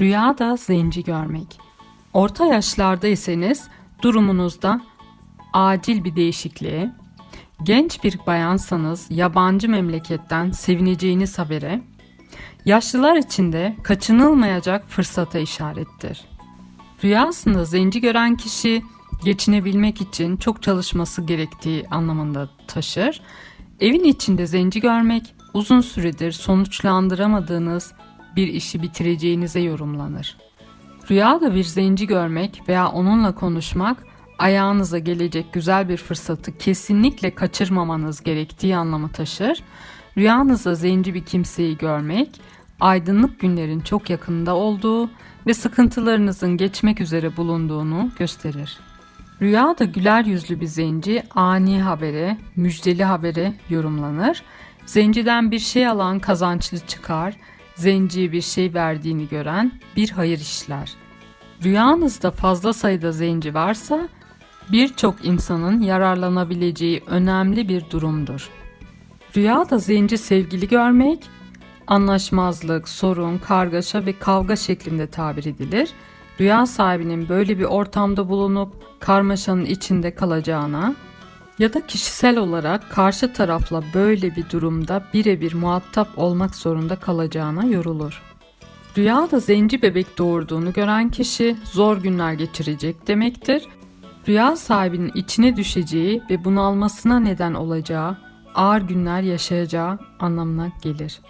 Rüyada zenci görmek. Orta yaşlardaysanız durumunuzda acil bir değişikliğe, genç bir bayansanız yabancı memleketten sevineceğiniz habere, yaşlılar için de kaçınılmayacak fırsata işarettir. Rüyasında zenci gören kişi geçinebilmek için çok çalışması gerektiği anlamında taşır. Evin içinde zenci görmek uzun süredir sonuçlandıramadığınız bir işi bitireceğinize yorumlanır. Rüyada bir zenci görmek veya onunla konuşmak ayağınıza gelecek güzel bir fırsatı kesinlikle kaçırmamanız gerektiği anlamı taşır. Rüyanızda zenci bir kimseyi görmek, aydınlık günlerin çok yakında olduğu ve sıkıntılarınızın geçmek üzere bulunduğunu gösterir. Rüyada güler yüzlü bir zenci ani habere, müjdeli habere yorumlanır. Zenciden bir şey alan kazançlı çıkar, zenciye bir şey verdiğini gören bir hayır işler. Rüyanızda fazla sayıda zenci varsa birçok insanın yararlanabileceği önemli bir durumdur. Rüyada zenci sevgili görmek, anlaşmazlık, sorun, kargaşa ve kavga şeklinde tabir edilir. Rüya sahibinin böyle bir ortamda bulunup karmaşanın içinde kalacağına ya da kişisel olarak karşı tarafla böyle bir durumda birebir muhatap olmak zorunda kalacağına yorulur. Rüyada zenci bebek doğurduğunu gören kişi zor günler geçirecek demektir. Rüya sahibinin içine düşeceği ve bunalmasına neden olacağı, ağır günler yaşayacağı anlamına gelir.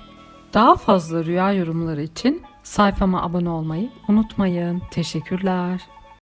Daha fazla rüya yorumları için sayfama abone olmayı unutmayın. Teşekkürler.